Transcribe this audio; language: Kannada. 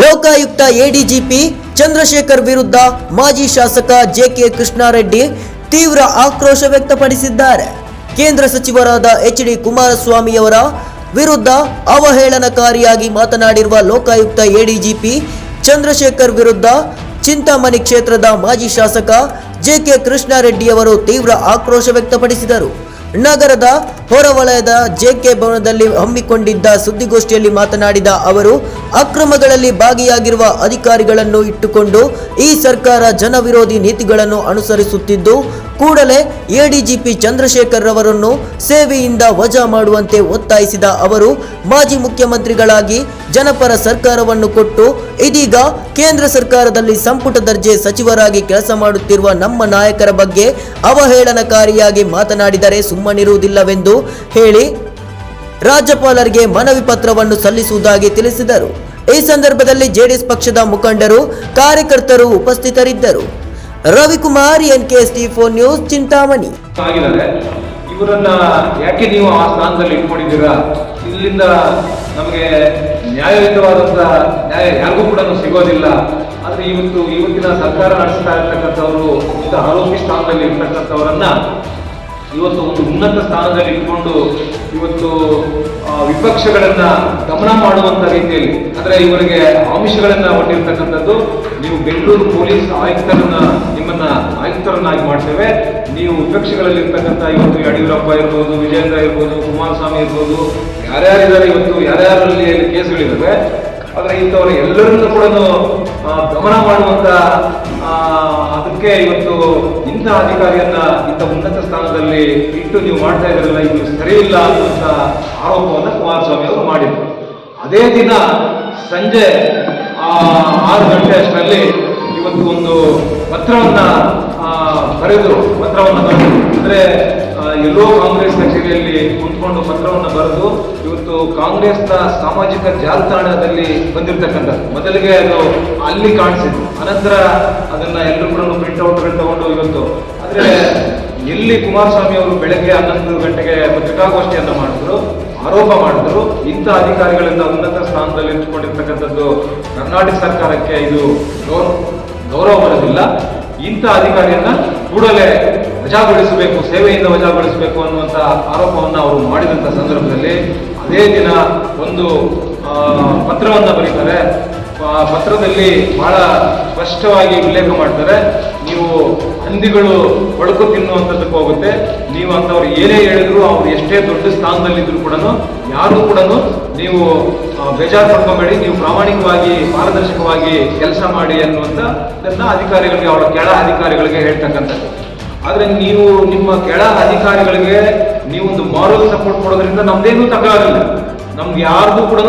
ಲೋಕಾಯುಕ್ತ ಎಡಿಜಿಪಿ ಚಂದ್ರಶೇಖರ್ ವಿರುದ್ಧ ಮಾಜಿ ಶಾಸಕ ಜೆಕೆ ಕೃಷ್ಣಾರೆಡ್ಡಿ ತೀವ್ರ ಆಕ್ರೋಶ ವ್ಯಕ್ತಪಡಿಸಿದ್ದಾರೆ. ಕೇಂದ್ರ ಸಚಿವರಾದ ಎಚ್ ಡಿ ಕುಮಾರಸ್ವಾಮಿಯವರ ವಿರುದ್ಧ ಅವಹೇಳನಕಾರಿಯಾಗಿ ಮಾತನಾಡಿರುವ ಲೋಕಾಯುಕ್ತ ಎಡಿಜಿಪಿ ಚಂದ್ರಶೇಖರ್ ವಿರುದ್ಧ ಚಿಂತಾಮಣಿ ಕ್ಷೇತ್ರದ ಮಾಜಿ ಶಾಸಕ ಜೆಕೆ ಕೃಷ್ಣಾರೆಡ್ಡಿಯವರು ತೀವ್ರ ಆಕ್ರೋಶ ವ್ಯಕ್ತಪಡಿಸಿದರು. ನಗರದ ಹೊರವಲಯದ ಜೆಕೆ ಭವನದಲ್ಲಿ ಹಮ್ಮಿಕೊಂಡಿದ್ದ ಸುದ್ದಿಗೋಷ್ಠಿಯಲ್ಲಿ ಮಾತನಾಡಿದ ಅವರು, ಅಕ್ರಮಗಳಲ್ಲಿ ಭಾಗಿಯಾಗಿರುವ ಅಧಿಕಾರಿಗಳನ್ನು ಇಟ್ಟುಕೊಂಡು ಈ ಸರ್ಕಾರ ಜನವಿರೋಧಿ ನೀತಿಗಳನ್ನು ಅನುಸರಿಸುತ್ತಿದ್ದು ಕೂಡಲೇ ಎಡಿಜಿಪಿ ಚಂದ್ರಶೇಖರ್ ರವರನ್ನು ಸೇವೆಯಿಂದ ವಜಾ ಮಾಡುವಂತೆ ಒತ್ತಾಯಿಸಿದ ಅವರು, ಮಾಜಿ ಮುಖ್ಯಮಂತ್ರಿಗಳಾಗಿ ಜನಪರ ಸರ್ಕಾರವನ್ನು ಕೊಟ್ಟು ಇದೀಗ ಕೇಂದ್ರ ಸರ್ಕಾರದಲ್ಲಿ ಸಂಪುಟ ದರ್ಜೆ ಸಚಿವರಾಗಿ ಕೆಲಸ ಮಾಡುತ್ತಿರುವ ನಮ್ಮ ನಾಯಕರ ಬಗ್ಗೆ ಅವಹೇಳನಕಾರಿಯಾಗಿ ಮಾತನಾಡಿದರೆ ಸುಮ್ಮನಿರುವುದಿಲ್ಲವೆಂದು ಹೇಳಿ ರಾಜ್ಯಪಾಲರಿಗೆ ಮನವಿ ಪತ್ರವನ್ನು ಸಲ್ಲಿಸುವುದಾಗಿ ತಿಳಿಸಿದರು. ಈ ಸಂದರ್ಭದಲ್ಲಿ ಜೆಡಿಎಸ್ ಪಕ್ಷದ ಮುಖಂಡರು, ಕಾರ್ಯಕರ್ತರು ಉಪಸ್ಥಿತರಿದ್ದರು. Ravikumar S T four news, Chintamani. ಇವರನ್ನ ಯಾಕೆ ನೀವು ಆ ಸ್ಥಾನದಲ್ಲಿ ಇಟ್ಕೊಂಡಿದ್ದೀರಾ? ಇಲ್ಲಿಂದ ನಮಗೆ ನ್ಯಾಯಯುತವಾದಂತ ನ್ಯಾಯ ಯಾರಿಗೂ ಕೂಡ ಸಿಗೋದಿಲ್ಲ. ಆದ್ರೆ ಇವತ್ತು ಇವತ್ತಿನ ಸರ್ಕಾರ ನಡೆಸ್ತಾ ಇರ್ತಕ್ಕಂಥವರು ಇಂಥ ಆರೋಗ್ಯ ಸ್ಥಾನದಲ್ಲಿ ಇರ್ತಕ್ಕಂಥವರನ್ನ ಇವತ್ತು ಒಂದು ಉನ್ನತ ಸ್ಥಾನದಲ್ಲಿ ಇಟ್ಕೊಂಡು ಇವತ್ತು ವಿಪಕ್ಷಗಳನ್ನ ಗಮನ ಮಾಡುವಂತ ರೀತಿಯಲ್ಲಿ, ಅಂದ್ರೆ ಇವರಿಗೆ ಆಮಿಷಗಳನ್ನ ಹೊಟ್ಟಿರ್ತಕ್ಕಂಥದ್ದು ನೀವು ಬೆಂಗಳೂರು ಪೊಲೀಸ್ ಆಯುಕ್ತರನ್ನ, ನಿಮ್ಮನ್ನ ಆಯುಕ್ತರನ್ನಾಗಿ ಮಾಡ್ತೇವೆ. ನೀವು ವಿಪಕ್ಷಗಳಲ್ಲಿ ಇರ್ತಕ್ಕಂಥ ಇವತ್ತು ಯಡಿಯೂರಪ್ಪ ಇರ್ಬೋದು ವಿಜೇಂದ್ರ ಇರ್ಬೋದು, ಕುಮಾರಸ್ವಾಮಿ ಇರ್ಬೋದು, ಯಾರ್ಯಾರಿದ್ದಾರೆ ಇವತ್ತು, ಯಾರ್ಯಾರಲ್ಲಿ ಕೇಸುಗಳಿದ್ದಾವೆ ಆದ್ರೆ ಇಂಥವ್ರ ಎಲ್ಲರನ್ನೂ ಕೂಡ ಗಮನ ಮಾಡುವಂತ ಅದಕ್ಕೆ ಇವತ್ತು ಇಂಥ ಅಧಿಕಾರಿಯನ್ನ ಇಂಥ ಉನ್ನತ ಸ್ಥಾನದಲ್ಲಿ ಇಟ್ಟು ನೀವು ಮಾಡ್ತಾ ಇದ್ರಲ್ಲ, ಇದು ಸರಿ ಇಲ್ಲ ಅನ್ನುವಂತ ಆರೋಪವನ್ನು ಕುಮಾರಸ್ವಾಮಿ ಅವರು ಮಾಡಿದ್ರು. ಅದೇ ದಿನ ಸಂಜೆ ಆರು ಗಂಟೆ ಅಷ್ಟರಲ್ಲಿ ಇವತ್ತು ಒಂದು ಪತ್ರವನ್ನ ಬರೆದು ಪತ್ರವನ್ನು ಬರೆದು ಅಂದ್ರೆ ಎಲ್ಲೋ ಕಾಂಗ್ರೆಸ್ ಕಚೇರಿಯಲ್ಲಿ ಕುಂತ್ಕೊಂಡು ಪತ್ರವನ್ನು ಬರೆದು ಇವತ್ತು ಕಾಂಗ್ರೆಸ್ನ ಸಾಮಾಜಿಕ ಜಾಲತಾಣದಲ್ಲಿ ಬಂದಿರತಕ್ಕಂಥದ್ದು. ಮೊದಲಿಗೆ ಅದು ಅಲ್ಲಿ ಕಾಣಿಸಿತು ಅನಂತರ ಅದನ್ನ ಎಲ್ಲರೂ ಕೂಡ ಪ್ರಿಂಟ್ ಔಟ್ಗಳು ತಗೊಂಡು ಇವತ್ತು. ಆದ್ರೆ ಎಲ್ಲಿ ಕುಮಾರಸ್ವಾಮಿ ಅವರು ಬೆಳಗ್ಗೆ ಹನ್ನೊಂದು ಗಂಟೆಗೆ ಪತ್ರಿಕಾಗೋಷ್ಠಿಯನ್ನ ಮಾಡಿದ್ರು, ಆರೋಪ ಮಾಡಿದ್ರು, ಇಂಥ ಅಧಿಕಾರಿಗಳಿಂದ ಉನ್ನತ ಸ್ಥಾನದಲ್ಲಿ ಇಟ್ಕೊಂಡಿರ್ತಕ್ಕಂಥದ್ದು ಕರ್ನಾಟಕ ಸರ್ಕಾರಕ್ಕೆ ಇದು ಗೌರವ ಬರೋದಿಲ್ಲ ಇಂಥ ಅಧಿಕಾರಿಯನ್ನ ಕೂಡಲೇ ವಜಾಗೊಳಿಸಬೇಕು, ಸೇವೆಯಿಂದ ವಜಾಗೊಳಿಸಬೇಕು ಅನ್ನುವಂಥ ಆರೋಪವನ್ನು ಅವರು ಮಾಡಿದಂಥ ಸಂದರ್ಭದಲ್ಲಿ ಅದೇ ದಿನ ಒಂದು ಪತ್ರವನ್ನು ಬರೀತಾರೆ. ಆ, ಪತ್ರದಲ್ಲಿ ಬಹಳ ಸ್ಪಷ್ಟವಾಗಿ ಉಲ್ಲೇಖ ಮಾಡ್ತಾರೆ. ನೀವು ಹಂದಿಗಳು ಬಳುಕು ತಿನ್ನುವಂಥದ್ದಕ್ಕೆ ಹೋಗುತ್ತೆ. ನೀವು ಅಂಥವ್ರು ಏನೇ ಹೇಳಿದ್ರು ಅವ್ರು ಎಷ್ಟೇ ದೊಡ್ಡ ಸ್ಥಾನದಲ್ಲಿದ್ದರೂ ಕೂಡ ಯಾರು ಕೂಡ ನೀವು ಬೇಜಾರು ಪಡ್ಕೊಬೇಡಿ. ನೀವು ಪ್ರಾಮಾಣಿಕವಾಗಿ, ಪಾರದರ್ಶಕವಾಗಿ ಕೆಲಸ ಮಾಡಿ ಅನ್ನುವಂಥ ಇದನ್ನ ಅಧಿಕಾರಿಗಳಿಗೆ, ಅವರ ಕೆಳ ಅಧಿಕಾರಿಗಳಿಗೆ ಹೇಳ್ತಕ್ಕಂಥದ್ದು. ಆದರೆ ನೀವು ನಿಮ್ಮ ಕೆಳ ಅಧಿಕಾರಿಗಳಿಗೆ ನೀವೊಂದು ಮಾರಲ್ ಸಪೋರ್ಟ್ ಕೊಡೋದ್ರಿಂದ ನಮ್ದೇನೂ ಆಗಲ್ಲ ನಮ್ಗೆ ಯಾರ್ದು ಕೂಡ